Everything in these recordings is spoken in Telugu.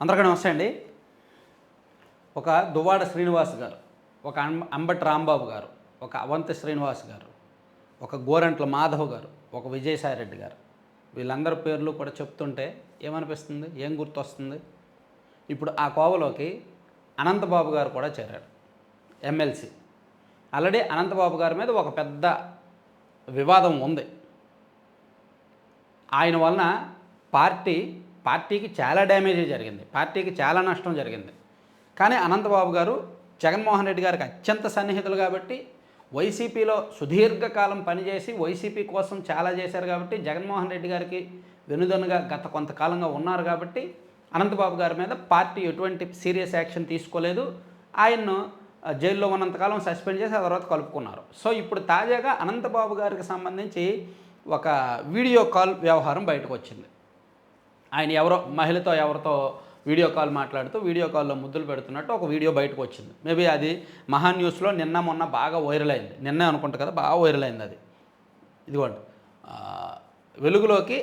అందరికీ నమస్తే అండి. ఒక దువ్వాడ శ్రీనివాస్ గారు ఒక అం- అంబటి రాంబాబు గారు ఒక అవంతి శ్రీనివాస్ గారు ఒక గోరంట్ల మాధవ్ గారు ఒక విజయసాయిరెడ్డి గారు. వీళ్ళందరి పేర్లు కూడా చెప్తుంటే ఏమనిపిస్తుంది? ఏం గుర్తొస్తుంది? ఇప్పుడు ఆ కోవలోకి అనంతబాబు గారు కూడా చేరారు ఎమ్మెల్సీ. ఆల్రెడీ అనంతబాబు గారి మీద ఒక పెద్ద వివాదం ఉంది. ఆయన వలన పార్టీ పార్టీకి చాలా డ్యామేజ్ జరిగింది. పార్టీకి చాలా నష్టం జరిగింది. కానీ అనంతబాబు గారు జగన్మోహన్ రెడ్డి గారికి అత్యంత సన్నిహితులు కాబట్టి వైసీపీలో సుదీర్ఘకాలం పనిచేసి వైసీపీ కోసం చాలా చేశారు కాబట్టి జగన్మోహన్ రెడ్డి గారికి వెనుదనుగా గత కొంతకాలంగా ఉన్నారు కాబట్టి అనంతబాబు గారి మీద పార్టీ ఎటువంటి సీరియస్ యాక్షన్ తీసుకోలేదు. ఆయన్ను జైల్లో ఉన్నంతకాలం సస్పెండ్ చేసి ఆ తర్వాత కలుపుకున్నారు. సో ఇప్పుడు తాజాగా అనంతబాబు గారికి సంబంధించి ఒక వీడియో కాల్ వ్యవహారం బయటకు వచ్చింది. ఆయన ఎవరో మహిళతో ఎవరితో వీడియో కాల్ మాట్లాడుతూ వీడియో కాల్లో ముద్దులు పెడుతున్నట్టు ఒక వీడియో బయటకు వచ్చింది. మేబీ అది మహా న్యూస్లో నిన్న మొన్న బాగా వైరల్ అయింది. నిన్నే అనుకుంటా కదా బాగా వైరల్ అయింది అది. ఇదిగోండి. వెలుగులోకి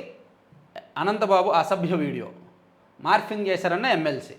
అనంతబాబు అసభ్య వీడియో. మార్ఫింగ్ చేశారన్న ఎమ్మెల్సీ.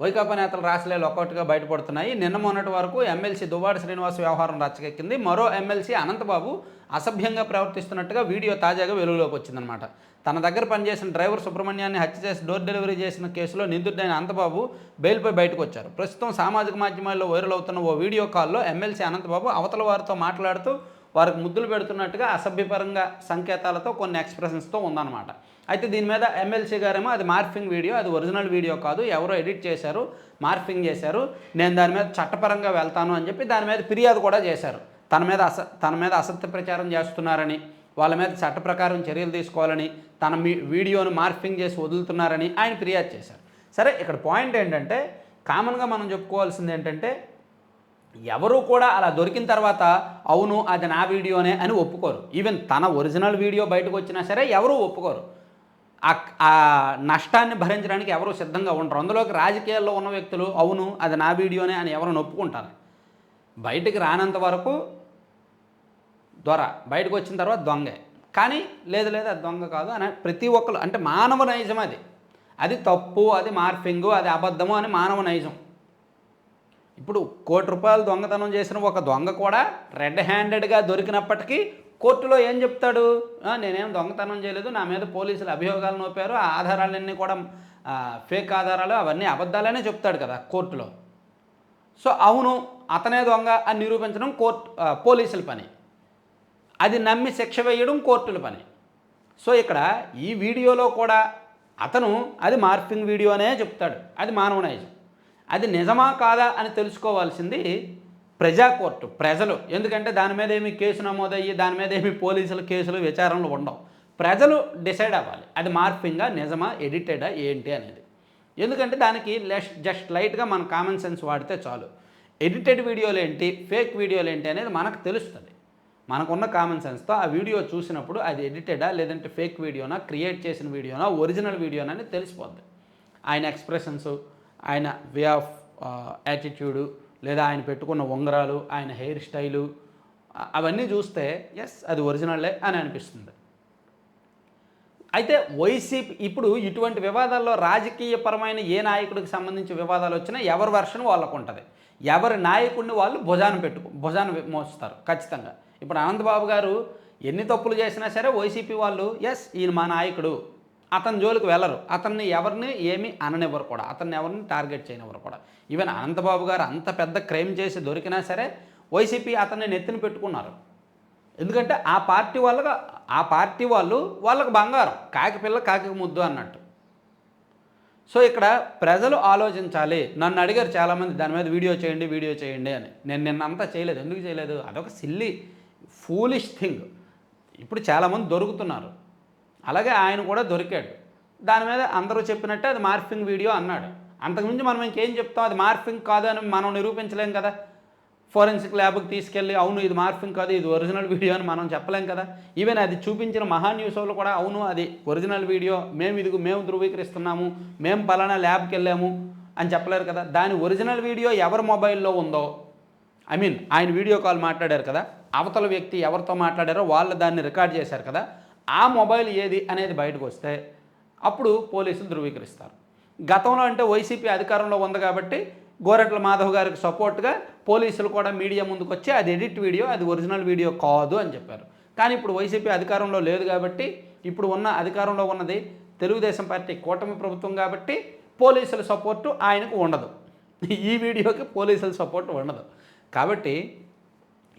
వైకాపా నేతలు రాసలేలు ఒక్కొక్కటిగా బయటపడుతున్నాయి. నిన్న మొన్నటి వరకు ఎమ్మెల్సీ దువ్వాడ శ్రీనివాస్ వ్యవహారం రచ్చకెక్కింది మరో ఎమ్మెల్సీ అనంతబాబు అసభ్యంగా ప్రవర్తిస్తున్నట్టుగా వీడియో తాజాగా వెలుగులోకి వచ్చిందనమాట తన దగ్గర పనిచేసిన డ్రైవర్ సుబ్రహ్మణ్యాన్ని హత్య చేసి డోర్ డెలివరీ చేసిన కేసులో నిందితుడైన అనంతబాబు బెయిల్పై బయటకు వచ్చారు. ప్రస్తుతం సామాజిక మాధ్యమాల్లో వైరల్ అవుతున్న ఓ వీడియో కాల్లో ఎమ్మెల్సీ అనంతబాబు అవతల వారితో మాట్లాడుతూ వారికి ముద్దులు పెడుతున్నట్టుగా అసభ్యపరంగా సంకేతాలతో కొన్ని ఎక్స్ప్రెషన్స్తో ఉందన్నమాట. అయితే దీని మీద ఎమ్మెల్సీ గారేమో అది మార్ఫింగ్ వీడియో అది ఒరిజినల్ వీడియో కాదు ఎవరో ఎడిట్ చేశారు మార్ఫింగ్ చేశారు నేను దాని మీద చట్టపరంగా వెళ్తాను అని చెప్పి దాని మీద ఫిర్యాదు కూడా చేశారు. తన మీద అస తన మీద అసత్య ప్రచారం చేస్తున్నారని వాళ్ళ మీద చట్ట ప్రకారం చర్యలు తీసుకోవాలని తన మీ వీడియోను మార్ఫింగ్ చేసి వదులుతున్నారని ఆయన ఫిర్యాదు చేశారు. సరే ఇక్కడ పాయింట్ ఏంటంటే కామన్గా మనం చెప్పుకోవాల్సింది ఏంటంటే ఎవరు కూడా అలా దొరికిన తర్వాత అవును అది నా వీడియోనే అని ఒప్పుకోరు. ఈవెన్ తన ఒరిజినల్ వీడియో బయటకు వచ్చినా సరే ఎవరూ ఒప్పుకోరు. ఆ ఆ నష్టాన్ని భరించడానికి ఎవరు సిద్ధంగా ఉండరు. అందులోకి రాజకీయాల్లో ఉన్న వ్యక్తులు అవును అది నా వీడియోనే అని ఎవరు ఒప్పుకుంటారు. బయటికి రానంత వరకు దొర బయటకు వచ్చిన తర్వాత దొంగే. కానీ లేదు లేదు అది దొంగ కాదు అని ప్రతి ఒక్కరు అంటే మానవ నైజం అది. అది తప్పు అది మార్ఫింగు అది అబద్ధము అని మానవ నైజం. ఇప్పుడు కోటి రూపాయలు దొంగతనం చేసిన ఒక దొంగ కూడా రెడ్ హ్యాండెడ్గా దొరికినప్పటికీ కోర్టులో ఏం చెప్తాడు? నేనేం దొంగతనం చేయలేదు నా మీద పోలీసులు అభియోగాలు నోపారు ఆ ఆధారాలన్నీ కూడా ఫేక్ ఆధారాలు అవన్నీ అబద్ధాలనే చెప్తాడు కదా కోర్టులో. సో అవును అతనే దొంగ అని నిరూపించడం కోర్టు పోలీసుల పని. అది నమ్మి శిక్ష వేయడం కోర్టుల పని. సో ఇక్కడ ఈ వీడియోలో కూడా అతను అది మార్ఫింగ్ వీడియోనే చెప్తాడు. అది మానవ నైజం అది నిజమా కాదా అని తెలుసుకోవాల్సింది ప్రజా కోర్టు ప్రజలు. ఎందుకంటే దాని మీద ఏమి కేసు నమోదయ్యి దాని మీద ఏమి పోలీసులు కేసులు విచారణలు ఉండవు. ప్రజలు డిసైడ్ అవ్వాలి. అది మార్పింగా నిజమా ఎడిటెడా ఏంటి అనేది. ఎందుకంటే దానికి లెస్ జస్ట్ లైట్గా మన కామన్ సెన్స్ వాడితే చాలు. ఎడిటెడ్ వీడియోలు ఏంటి ఫేక్ వీడియోలు ఏంటి అనేది మనకు తెలుస్తుంది. మనకున్న కామన్ సెన్స్తో ఆ వీడియో చూసినప్పుడు అది ఎడిటెడా లేదంటే ఫేక్ వీడియోనా క్రియేట్ చేసిన వీడియోనా ఒరిజినల్ వీడియోనా అని తెలిసిపోద్ది. ఆయన ఎక్స్ప్రెషన్స్ ఆయన వే ఆఫ్ యాటిట్యూడు లేదా ఆయన పెట్టుకున్న ఉంగరాలు ఆయన హెయిర్ స్టైలు అవన్నీ చూస్తే ఎస్ అది ఒరిజినలే అని అనిపిస్తుంది. అయితే వైసీపీ ఇప్పుడు ఇటువంటి వివాదాల్లో రాజకీయపరమైన ఏ నాయకుడికి సంబంధించి వివాదాలు వచ్చినా ఎవరి వర్షన్ వాళ్ళకు ఉంటుంది ఎవరి నాయకుడిని వాళ్ళు భుజాన పెట్టుకు భుజాన మోస్తారు ఖచ్చితంగా. ఇప్పుడు అనంతబాబు గారు ఎన్ని తప్పులు చేసినా సరే వైసీపీ వాళ్ళు ఎస్ ఈయన మా నాయకుడు. అతని జోలికి వెళ్ళరు. అతన్ని ఎవరిని ఏమి అననివ్వరు కూడా. అతన్ని ఎవరిని టార్గెట్ చేయనివ్వరు కూడా. ఈవెన్ అనంతబాబు గారు అంత పెద్ద క్రైమ్ చేసి దొరికినా సరే వైసీపీ అతన్ని నెత్తిన పెట్టుకున్నారు. ఎందుకంటే ఆ పార్టీ వాళ్ళగా ఆ పార్టీ వాళ్ళు వాళ్ళకు బంగారం. కాకి పిల్ల కాకి ముద్దు అన్నట్టు. సో ఇక్కడ ప్రజలు ఆలోచించాలి. నన్ను అడిగారు చాలామంది దాని మీద వీడియో చేయండి వీడియో చేయండి అని. నేను నిన్నంతా చేయలేదు. ఎందుకు చేయలేదు? అదొక సిల్లి ఫూలిష్ థింగ్ ఇప్పుడు చాలామంది దొరుకుతున్నారు. అలాగే ఆయన కూడా దొరికాడు. దాని మీద అందరూ చెప్పినట్టే అది మార్ఫింగ్ వీడియో అన్నాడు. అంతకుమించి మనం ఇంకేం చెప్తాం? అది మార్ఫింగ్ కాదు అని మనం నిరూపించలేం కదా? ఫోరెన్సిక్ ల్యాబ్కి తీసుకెళ్ళి అవును ఇది మార్ఫింగ్ కాదు ఇది ఒరిజినల్ వీడియో అని మనం చెప్పలేం కదా? ఈవెన్ అది చూపించిన మహా న్యూస్ వాళ్ళు కూడా అవును అది ఒరిజినల్ వీడియో మేము ఇది మేము ధృవీకరిస్తున్నాము మేము పలానా ల్యాబ్కి వెళ్ళాము అని చెప్పలేరు కదా? దాని ఒరిజినల్ వీడియో ఎవరి మొబైల్లో ఉందో ఐ మీన్ ఆయన వీడియో కాల్ మాట్లాడారు కదా? అవతల వ్యక్తి ఎవరితో మాట్లాడారో వాళ్ళు దాన్ని రికార్డ్ చేశారు కదా ఆ మొబైల్ ఏది అనేది బయటకు వస్తే అప్పుడు పోలీసులు ధృవీకరిస్తారు. గతంలో అంటే వైసీపీ అధికారంలో ఉంది కాబట్టి గోరెట్ల మాధవ్ గారికి సపోర్ట్గా పోలీసులు కూడా మీడియా ముందుకు వచ్చి అది ఎడిట్ వీడియో అది ఒరిజినల్ వీడియో కాదు అని చెప్పారు. కానీ ఇప్పుడు వైసీపీ అధికారంలో లేదు కాబట్టి ఇప్పుడు ఉన్న అధికారంలో ఉన్నది తెలుగుదేశం పార్టీ కూటమి ప్రభుత్వం కాబట్టి పోలీసుల సపోర్టు ఆయనకు ఉండదు. ఈ వీడియోకి పోలీసుల సపోర్ట్ ఉండదు. కాబట్టి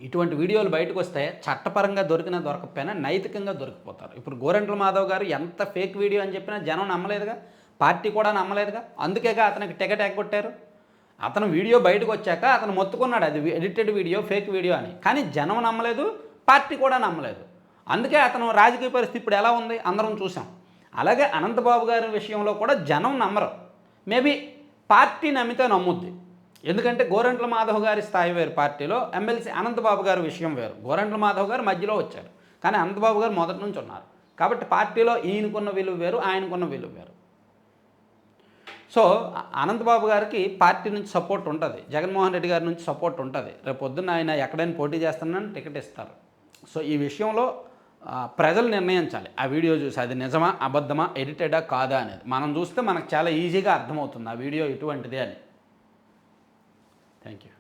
ఇటువంటి వీడియోలు బయటకు వస్తే చట్టపరంగా దొరికినా దొరకపోయినా నైతికంగా దొరికిపోతారు. ఇప్పుడు గోరెంట్ల మాధవ్ గారు ఎంత ఫేక్ వీడియో అని చెప్పినా జనం నమ్మలేదుగా? పార్టీ కూడా నమ్మలేదుగా? అందుకేగా అతనికి టికెట్ ఎగ్గొట్టారు? అతను వీడియో బయటకు వచ్చాక అతను మొత్తుకున్నాడు అది ఎడిటెడ్ వీడియో ఫేక్ వీడియో అని. కానీ జనం నమ్మలేదు పార్టీ కూడా నమ్మలేదు. అందుకే అతను రాజకీయ పరిస్థితి ఇప్పుడు ఎలా ఉంది? అందరం చూసాం అలాగే అనంతబాబు గారి విషయంలో కూడా జనం నమ్మరు. మేబీ పార్టీ నమ్మితే నమ్ముద్ది. ఎందుకంటే గోరంట్ల మాధవ్ గారి స్థాయి వేరు పార్టీలో ఎమ్మెల్సీ అనంతబాబు గారి విషయం వేరు. గోరంట్ల మాధవ్ గారు మధ్యలో వచ్చారు. కానీ అనంతబాబు గారు మొదటి నుంచి ఉన్నారు. కాబట్టి పార్టీలో ఈయనకున్న విలువ వేరు ఆయనకున్న విలువ వేరు. సో అనంతబాబు గారికి పార్టీ నుంచి సపోర్ట్ ఉంటుంది. జగన్మోహన్ రెడ్డి గారి నుంచి సపోర్ట్ ఉంటుంది. రేపు పొద్దున్న ఆయన ఎక్కడైనా పోటీ చేస్తానని టికెట్ ఇస్తారు. సో ఈ విషయంలో ప్రజలు నిర్ణయించాలి. ఆ వీడియో చూసి అది నిజమా అబద్ధమా ఎడిటెడా కాదా అనేది. మనం చూస్తే మనకు చాలా ఈజీగా అర్థమవుతుంది ఆ వీడియో ఇటువంటిది అని. Thank you.